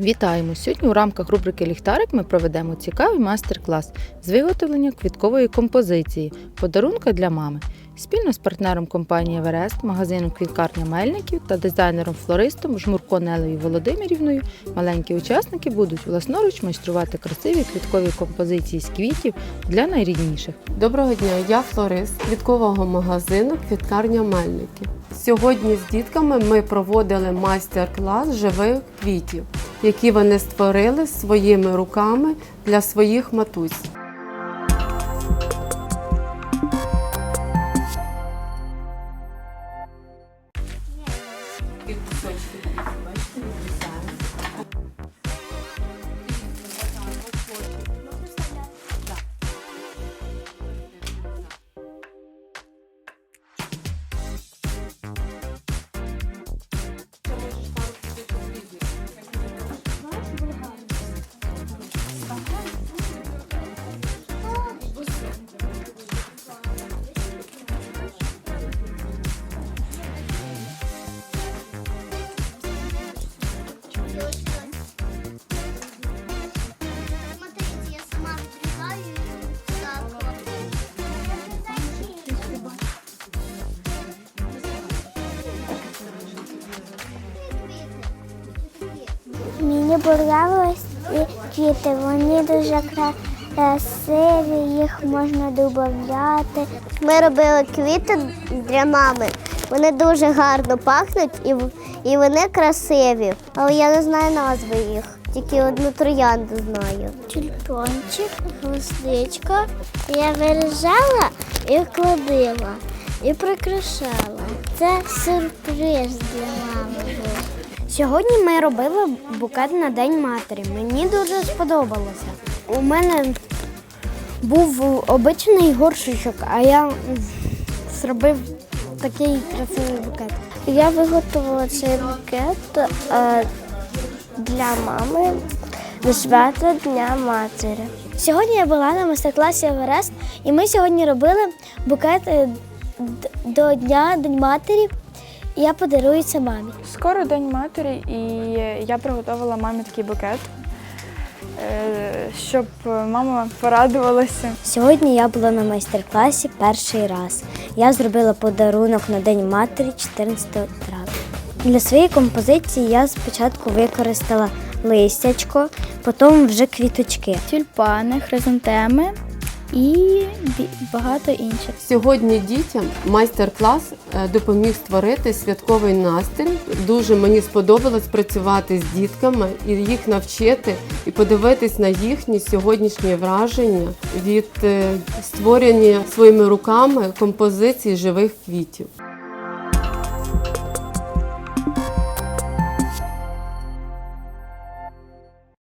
Вітаємо! Сьогодні у рамках рубрики Ліхтарик ми проведемо цікавий майстер-клас з виготовлення квіткової композиції Подарунка для мами спільно з партнером компанії Еверест, магазином Квіткарня Мельників та дизайнером-флористом Жмурко Нелею Володимирівною. Маленькі учасники будуть власноруч майструвати красиві квіткові композиції з квітів для найрідніших. Доброго дня, я флорист квіткового магазину Квіткарня Мельники. Сьогодні з дітками ми проводили майстер-клас живих квітів, які вони створили своїми руками для своїх матусь. Смотрите, я сама отрезаю. Мені подобались квіти, вони дуже красиві, їх можна додати. Ми робили квіти для мами. Вони дуже гарно пахнуть і, і вони красиві. Але я не знаю назви їх, тільки одну троянду знаю. Тюльпанчик, гвоздичка. Я вирізала і вкладила, і прикрашала. Це сюрприз для мами був. Сьогодні ми робили букет на День матері. Мені дуже сподобалося. У мене був обичний горшочок, а я зробив такий красивий букет. Я виготовила цей букет е, для мами до свята Дня матері. Сьогодні я була на майстер-класі Еверест, і ми сьогодні робили букет е, до Дня День матері. І я подарую це мамі. Скоро День матері, і я приготувала мамі такий букет, щоб мама порадувалася. Сьогодні я була на майстер-класі перший раз. Я зробила подарунок на День матері 14 травня. Для своєї композиції я спочатку використала листячко, потім вже квіточки. Тюльпани, хризантеми і багато інших. Сьогодні дітям майстер-клас е, допоміг створити святковий настрій. Дуже мені сподобалось працювати з дітками і їх навчити і подивитись на їхні сьогоднішні враження від е, створення своїми руками композицій живих квітів.